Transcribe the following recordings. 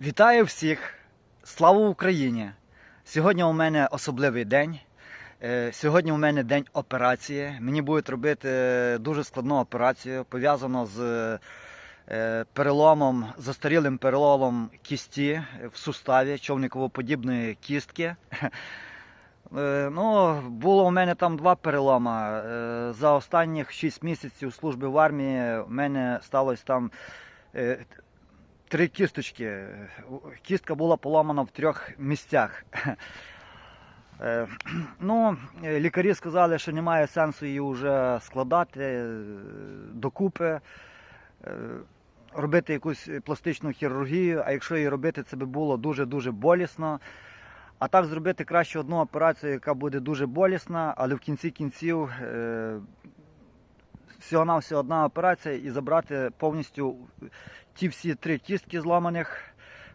Вітаю всіх! Слава Україні! Сьогодні у мене особливий день. Е, Сьогодні у мене день операції. Мені будуть робити дуже складну операцію, пов'язану з е, переломом, застарілим переломом кісті в суставі човниковоподібної кістки. Е, Ну, було у мене там два перелома. Е, За останніх 6 місяців служби в армії у мене сталося там е, три кісточки. Кістка була поламана в трьох місцях. Е, Ну, лікарі сказали, що немає сенсу її вже складати е, докупи, е, робити якусь пластичну хірургію, а якщо її робити, це би було дуже-дуже болісно. А так зробити краще одну операцію, яка буде дуже болісна, але в кінці кінців всього-навсього одна операція і забрати повністю ті всі три кістки зламаних,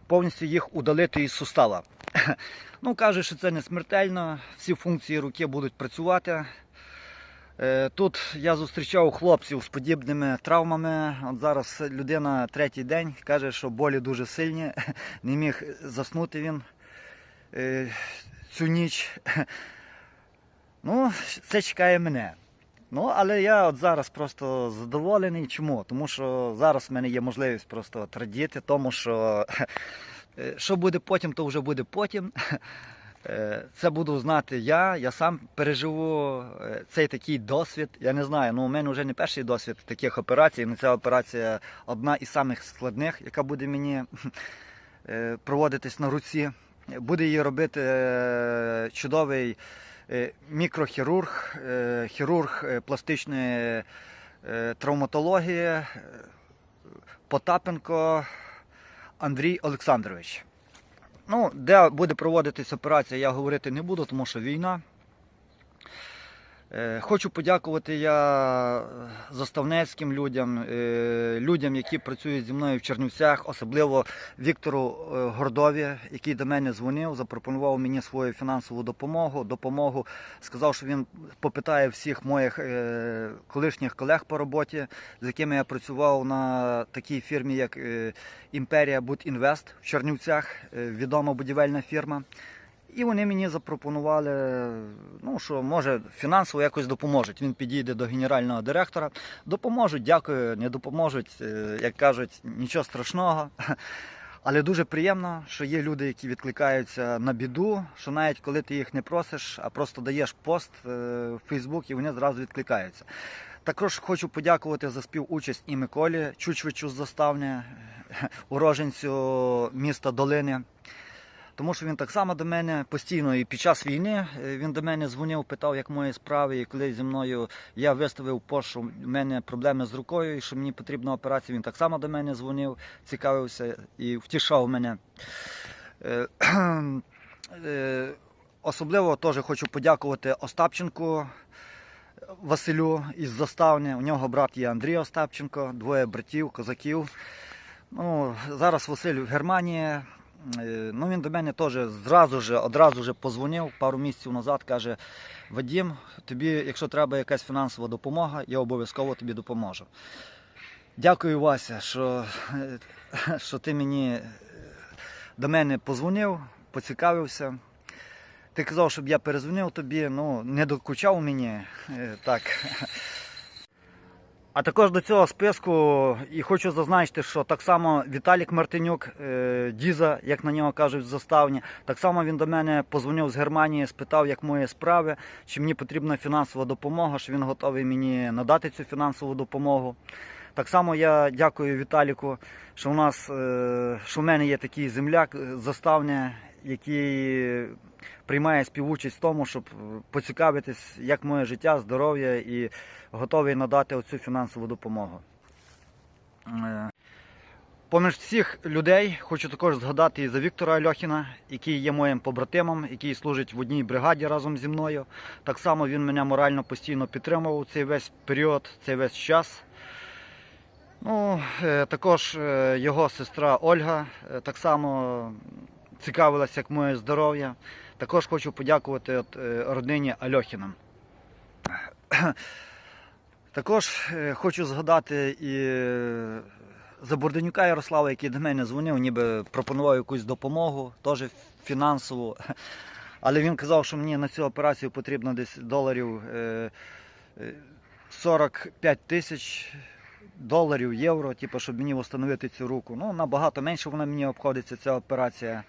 повністю їх удалити із сустава. Ну, каже, що це не смертельно, всі функції руки будуть працювати. Е, Тут я зустрічав хлопців з подібними травмами. От зараз людина третій день каже, що болі дуже сильні, не міг заснути він е, цю ніч. Ну, це чекає мене. Ну, але я от зараз просто задоволений. Чому? Тому що зараз в мене є можливість просто от радіти, тому що що буде потім, то вже буде потім. Е, Це буду знати я, я сам переживу е, цей такий досвід. Я не знаю, ну у мене вже не перший досвід таких операцій. Ну, ця операція одна із самих складних, яка буде мені е, проводитись на руці. Буде її робити чудовий мікрохірург, е, хірург е, пластичної е, травматології е, Потапенко Андрій Олександрович. Ну, де буде проводитись операція, я говорити не буду, тому що війна. Е, Хочу подякувати я заставнецьким людям, е, людям, які працюють зі мною в Чернівцях, особливо Віктору е, Гордові, який до мене дзвонив, запропонував мені свою фінансову допомогу. Допомогу сказав, що він попитає всіх моїх е, колишніх колег по роботі, з якими я працював на такій фірмі, як е, Імперія Будінвест в Чернівцях, е, відома будівельна фірма. І вони мені запропонували, ну що може фінансово якось допоможуть. Він підійде до генерального директора. Допоможуть, дякую, не допоможуть. е, Як кажуть, нічого страшного. Але дуже приємно, що є люди, які відкликаються на біду, що навіть коли ти їх не просиш, а просто даєш пост е, в Фейсбук і вони зразу відкликаються. Також хочу подякувати за співучасть і Миколі Чучвичу з Заставня, уроженцю міста Долини. Тому що він так само до мене постійно і під час війни е, він до мене дзвонив, питав, як мої справи. І коли зі мною я виставив пост, що в мене проблеми з рукою, і що мені потрібна операція, він так само до мене дзвонив, цікавився і втішав мене. Е, е, Особливо теж хочу подякувати Остапченку Василю із Заставни. У нього брат є Андрій Остапченко, двоє братів, козаків. Ну, зараз Василь в Германії. Е, Ну, він до мене теж зразу же, одразу же позвонив пару місяців назад, каже: Вадім, тобі, якщо треба якась фінансова допомога, я обов'язково тобі допоможу. Дякую, Вася, що, е, що ти мені е, до мене позвонив, поцікавився. Ти казав, щоб я перезвонив тобі, ну, не докучав мені. Так. А також до цього списку і хочу зазначити, що так само Віталік Мартинюк, е, Діза, як на нього кажуть, в заставні, так само він до мене позвонив з Германії, спитав, як мої справи, чи мені потрібна фінансова допомога, що він готовий мені надати цю фінансову допомогу. Так само я дякую Віталіку, що у нас е, що в мене є такий земляк е, заставня, який приймає співучасть в тому, щоб поцікавитись, як моє життя, здоров'я і готовий надати оцю фінансову допомогу. Е, Поміж всіх людей хочу також згадати і за Віктора Альохіна, який є моїм побратимом, який служить в одній бригаді разом зі мною. Так само він мене морально постійно підтримував цей весь період, цей весь час. Ну, е, також е, його сестра Ольга е, так само цікавилася, як моє здоров'я. Також хочу подякувати от, е, родині Альохіна. Також е, хочу згадати і е, Ярослава, який до мене дзвонив, ніби пропонував якусь допомогу, теж фінансову. Але він казав, що мені на цю операцію потрібно десь доларів е, е, 45 тисяч доларів, євро, типу, щоб мені встановити цю руку. Ну, набагато менше вона мені обходиться, ця операція.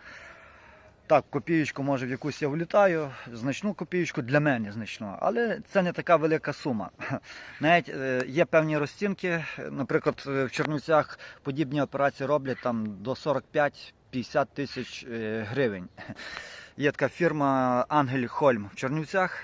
Так, копієчку, може, в якусь я влітаю, значну копієчку для мене значну, але це не така велика сума. Навіть е, є певні розцінки, наприклад, е, в Чернівцях подібні операції роблять там до 45-50 тисяч е, гривень. Є така фірма Ангель Хольм в Чернівцях.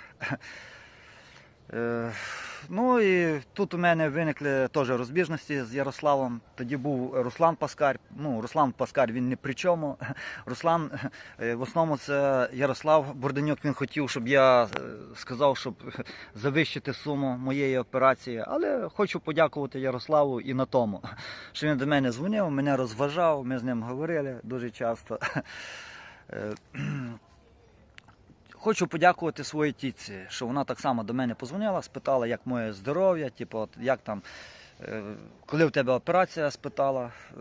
Е, Ну і тут у мене виникли теж розбіжності з Ярославом. Тоді був Руслан Паскар. Ну, Руслан Паскар він не при чому. Руслан, е, в основному це Ярослав Бурденюк. Він хотів, щоб я е, сказав, щоб завищити суму моєї операції. Але хочу подякувати Ярославу і на тому, що він до мене дзвонив, мене розважав, ми з ним говорили дуже часто. Хочу подякувати своїй тітці, що вона так само до мене позвонила, спитала, як моє здоров'я, типу, як там, е, коли в тебе операція, спитала. Е,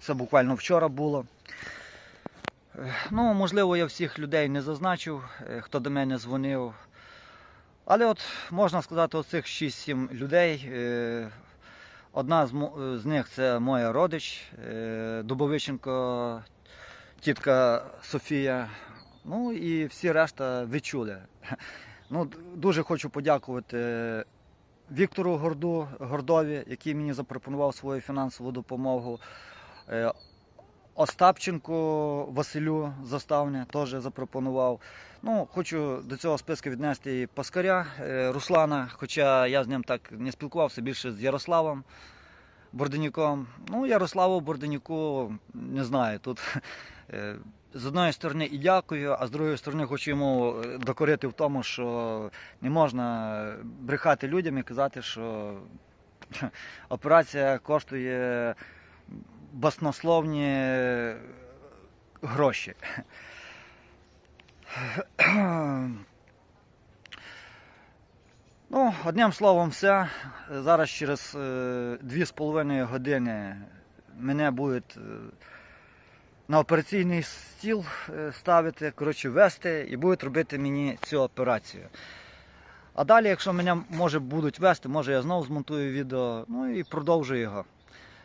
Це буквально вчора було. Е, Ну, можливо, я всіх людей не зазначив, хто до мене дзвонив. Але от можна сказати, оцих 6-7 людей. Одна з, них це моя родич Дубовиченко, тітка Софія. Ну і всі решта відчули. Ну, дуже хочу подякувати Віктору Горду, Гордові, який мені запропонував свою фінансову допомогу. Е, Остапченко Василю Заставне теж запропонував. Ну, хочу до цього списку віднести і Паскаря е, Руслана, хоча я з ним так не спілкувався більше з Ярославом Борденюком. Ну, Ярославу Борденюку не знаю. Тут е, з одної сторони і дякую, а з другої сторони хочу йому е, докорити в тому, що не можна брехати людям і казати, що операція коштує баснословні гроші. Ну, одним словом, все. Зараз через е, дві з половиною години мене будуть е, на операційний стіл е, ставити, коротше, вести і будуть робити мені цю операцію. А далі, якщо мене може будуть вести, може я знову змонтую відео, ну і продовжу його.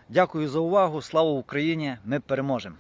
Дякую за увагу. Слава Україні! Ми переможемо!